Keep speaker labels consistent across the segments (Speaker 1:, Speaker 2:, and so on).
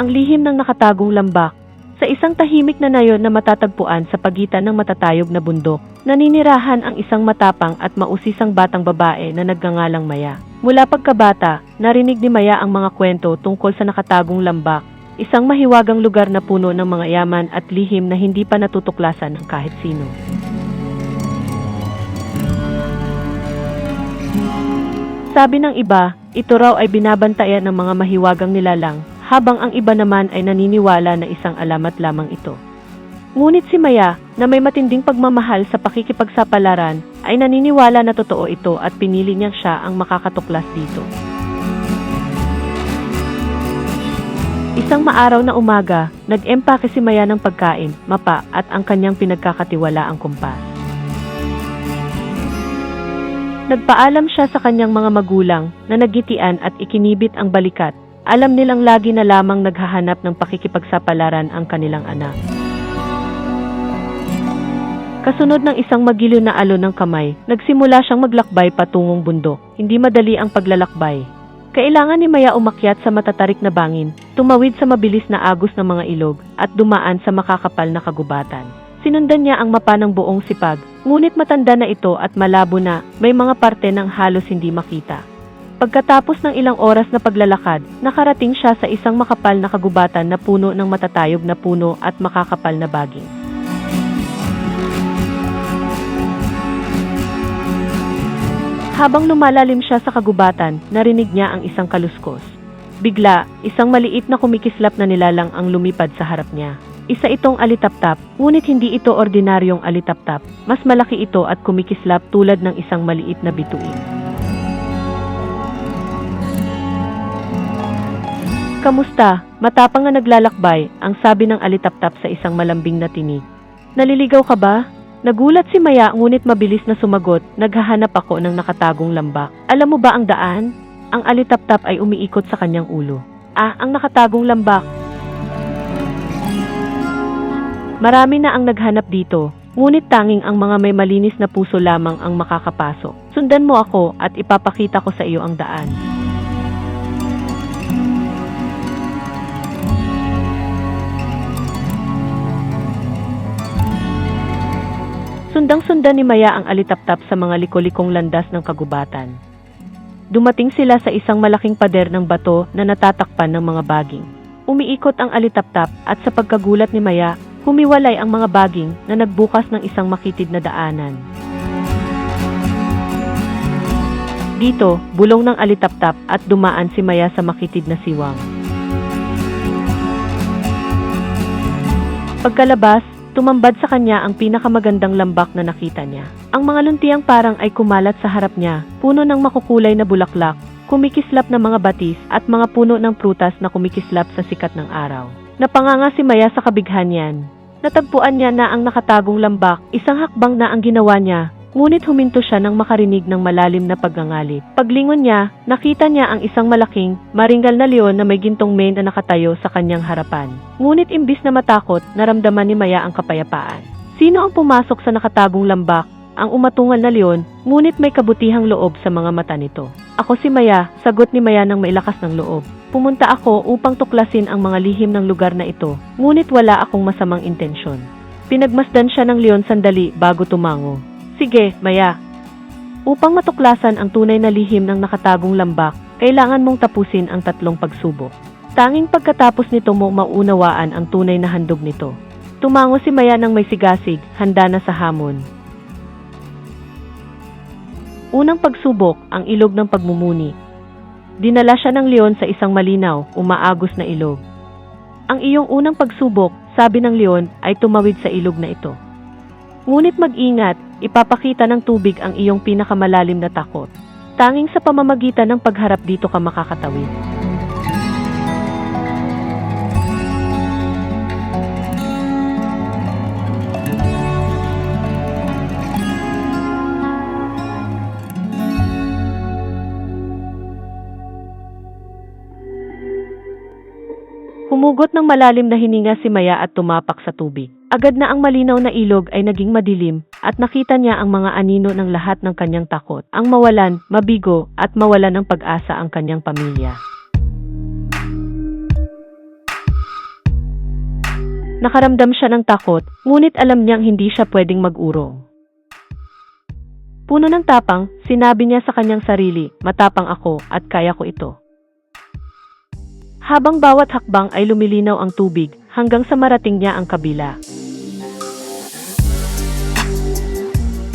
Speaker 1: ang lihim ng nakatagong lambak. Sa isang tahimik na nayon na matatagpuan sa pagitan ng matatayog na bundok, naninirahan ang isang matapang at mausisang batang babae na nagngangalang Maya. Mula pagkabata, narinig ni Maya ang mga kwento tungkol sa nakatagong lambak, isang mahiwagang lugar na puno ng mga yaman at lihim na hindi pa natutuklasan ng kahit sino. Sabi ng iba, ito raw ay binabantayan ng mga mahiwagang nilalang, habang ang iba naman ay naniniwala na isang alamat lamang ito. Ngunit si Maya, na may matinding pagmamahal sa pakikipagsapalaran, ay naniniwala na totoo ito at pinili niyang siya ang makakatuklas dito. Isang maaraw na umaga, nag-empake si Maya ng pagkain, mapa at ang kanyang pinagkakatiwalaang kumpas. Nagpaalam siya sa kanyang mga magulang na nagitian at ikinibit ang balikat. Alam nilang lagi na lamang naghahanap ng pakikipagsapalaran ang kanilang anak. Kasunod ng isang magiliw na alon ng kamay, nagsimula siyang maglakbay patungong bundok. Hindi madali ang paglalakbay. Kailangan ni Maya umakyat sa matatarik na bangin, tumawid sa mabilis na agos ng mga ilog, at dumaan sa makakapal na kagubatan. Sinundan niya ang mapa ng buong sipag, ngunit matanda na ito at malabo na, may mga parte ng halos hindi makita. Pagkatapos ng ilang oras na paglalakad, nakarating siya sa isang makapal na kagubatan na puno ng matatayog na puno at makakapal na baging. Habang lumalalim siya sa kagubatan, narinig niya ang isang kaluskos. Bigla, isang maliit na kumikislap na nilalang ang lumipad sa harap niya. Isa itong alitaptap, ngunit hindi ito ordinaryong alitaptap. Mas malaki ito at kumikislap tulad ng isang maliit na bituin. Kamusta? Matapang nga naglalakbay, ang sabi ng alitaptap sa isang malambing na tinig. Naliligaw ka ba? Nagulat si Maya ngunit mabilis na sumagot, naghahanap ako ng nakatagong lambak. Alam mo ba ang daan? Ang alitaptap ay umiikot sa kanyang ulo. Ah, ang nakatagong lambak. Marami na ang naghanap dito, ngunit tanging ang mga may malinis na puso lamang ang makakapasok. Sundan mo ako at ipapakita ko sa iyo ang daan. Sundang-sundan ni Maya ang alitaptap sa mga likolikong landas ng kagubatan. Dumating sila sa isang malaking pader ng bato na natatakpan ng mga baging. Umiikot ang alitaptap at sa pagkagulat ni Maya, humiwalay ang mga baging na nagbukas ng isang makitid na daanan. Dito, bulong ng alitaptap at dumaan si Maya sa makitid na siwang. Pagkalabas, tumambad sa kanya ang pinakamagandang lambak na nakita niya. Ang mga luntiang parang ay kumalat sa harap niya, puno ng makukulay na bulaklak, kumikislap na mga batis at mga puno ng prutas na kumikislap sa sikat ng araw. Napanganga si Maya sa kabighanyan. Natagpuan niya na ang nakatagong lambak, isang hakbang na ang ginawa niya, ngunit huminto siya nang makarinig ng malalim na paggangalit. Paglingon niya, nakita niya ang isang malaking, maringgal na leon na may gintong mane na nakatayo sa kanyang harapan. Ngunit imbis na matakot, naramdaman ni Maya ang kapayapaan. Sino ang pumasok sa nakatagong lambak? Ang umatungal na leon, ngunit may kabutihang loob sa mga mata nito. Ako si Maya, sagot ni Maya ng may lakas ng loob. Pumunta ako upang tuklasin ang mga lihim ng lugar na ito, ngunit wala akong masamang intensyon. Pinagmasdan siya ng leon sandali bago tumango. Sige, Maya. Upang matuklasan ang tunay na lihim ng nakatagong lambak, kailangan mong tapusin ang tatlong pagsubok. Tanging pagkatapos nito mo maunawaan ang tunay na handog nito. Tumango si Maya ng may sigasig, handa na sa hamon. Unang pagsubok, ang ilog ng pagmumuni. Dinala siya ng leon sa isang malinaw, umaagos na ilog. Ang iyong unang pagsubok, sabi ng leon, ay tumawid sa ilog na ito. Ngunit mag-ingat, ipapakita ng tubig ang iyong pinakamalalim na takot. Tanging sa pamamagitan ng pagharap dito ka makakatawid. Humugot ng malalim na hininga si Maya at tumapak sa tubig. Agad na ang malinaw na ilog ay naging madilim at nakita niya ang mga anino ng lahat ng kanyang takot. Ang mawalan, mabigo at mawalan ng pag-asa ang kanyang pamilya. Nakaramdam siya ng takot, ngunit alam niyang hindi siya pwedeng mag-urong. Puno ng tapang, sinabi niya sa kanyang sarili, matapang ako at kaya ko ito. Habang bawat hakbang ay lumilinaw ang tubig hanggang sa marating niya ang kabila.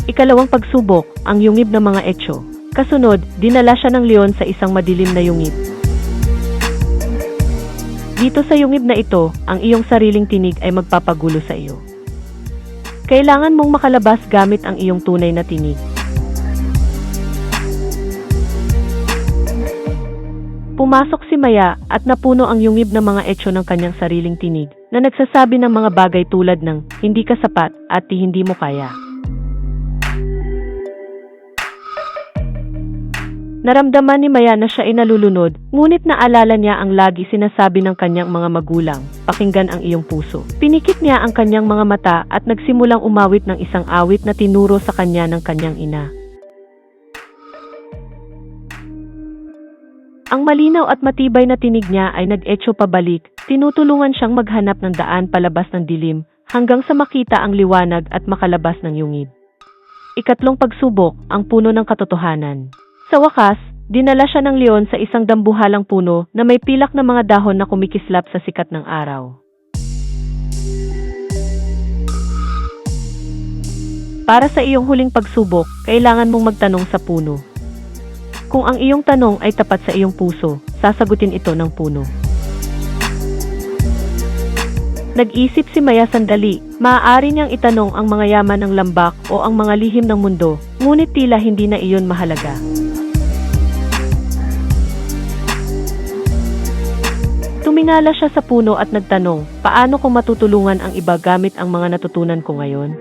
Speaker 1: Ikalawang pagsubok, ang yungib ng mga etso. Kasunod, dinala siya ng leon sa isang madilim na yungib. Dito sa yungib na ito, ang iyong sariling tinig ay magpapagulo sa iyo. Kailangan mong makalabas gamit ang iyong tunay na tinig. Pumasok si Maya at napuno ang yungib ng mga etso ng kanyang sariling tinig na nagsasabi ng mga bagay tulad ng hindi ka sapat at di hindi mo kaya. Naramdaman ni Maya na siya ay nalulunod, ngunit naalala niya ang lagi sinasabi ng kanyang mga magulang, pakinggan ang iyong puso. Pinikit niya ang kanyang mga mata at nagsimulang umawit ng isang awit na tinuro sa kanya ng kanyang ina. Ang malinaw at matibay na tinig niya ay nag-etso pabalik, tinutulungan siyang maghanap ng daan palabas ng dilim, hanggang sa makita ang liwanag at makalabas ng yungib. Ikatlong pagsubok, ang puno ng katotohanan. Sa wakas, dinala siya ng leon sa isang dambuhalang puno na may pilak na mga dahon na kumikislap sa sikat ng araw. Para sa iyong huling pagsubok, kailangan mong magtanong sa puno. Kung ang iyong tanong ay tapat sa iyong puso, sasagutin ito ng puno. Nag-isip si Maya sandali, maaari niyang itanong ang mga yaman ng lambak o ang mga lihim ng mundo, ngunit tila hindi na iyon mahalaga. Tumingala siya sa puno at nagtanong, paano ko matutulungan ang iba gamit ang mga natutunan ko ngayon?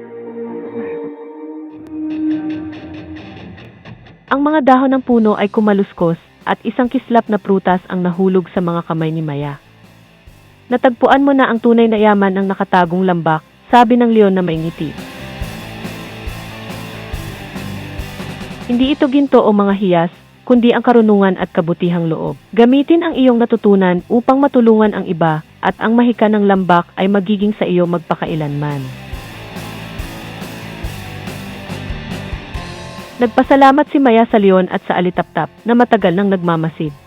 Speaker 1: Ang mga dahon ng puno ay kumaluskos at isang kislap na prutas ang nahulog sa mga kamay ni Maya. Natagpuan mo na ang tunay na yaman ng nakatagong lambak, sabi ng leon na may ngiti. Hindi ito ginto o mga hiyas, kundi ang karunungan at kabutihang loob. Gamitin ang iyong natutunan upang matulungan ang iba at ang mahika ng lambak ay magiging sa iyo magpakailanman. Nagpasalamat si Maya sa leon at sa alitaptap na matagal nang nagmamasid.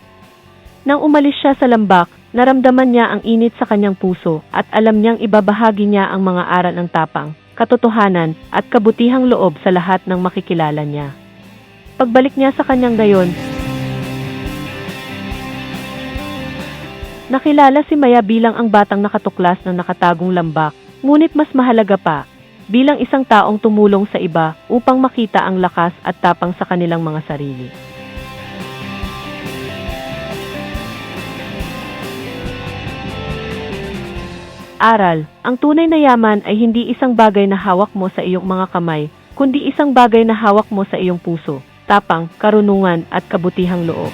Speaker 1: Nang umalis siya sa lambak, naramdaman niya ang init sa kanyang puso at alam niyang ibabahagi niya ang mga aral ng tapang, katotohanan at kabutihang loob sa lahat ng makikilala niya. Pagbalik niya sa kanyang gayon, nakilala si Maya bilang ang batang nakatuklas ng nakatagong lambak, ngunit mas mahalaga pa, bilang isang taong tumulong sa iba upang makita ang lakas at tapang sa kanilang mga sarili. Aral, ang tunay na yaman ay hindi isang bagay na hawak mo sa iyong mga kamay, kundi isang bagay na hawak mo sa iyong puso, tapang, karunungan at kabutihang loob.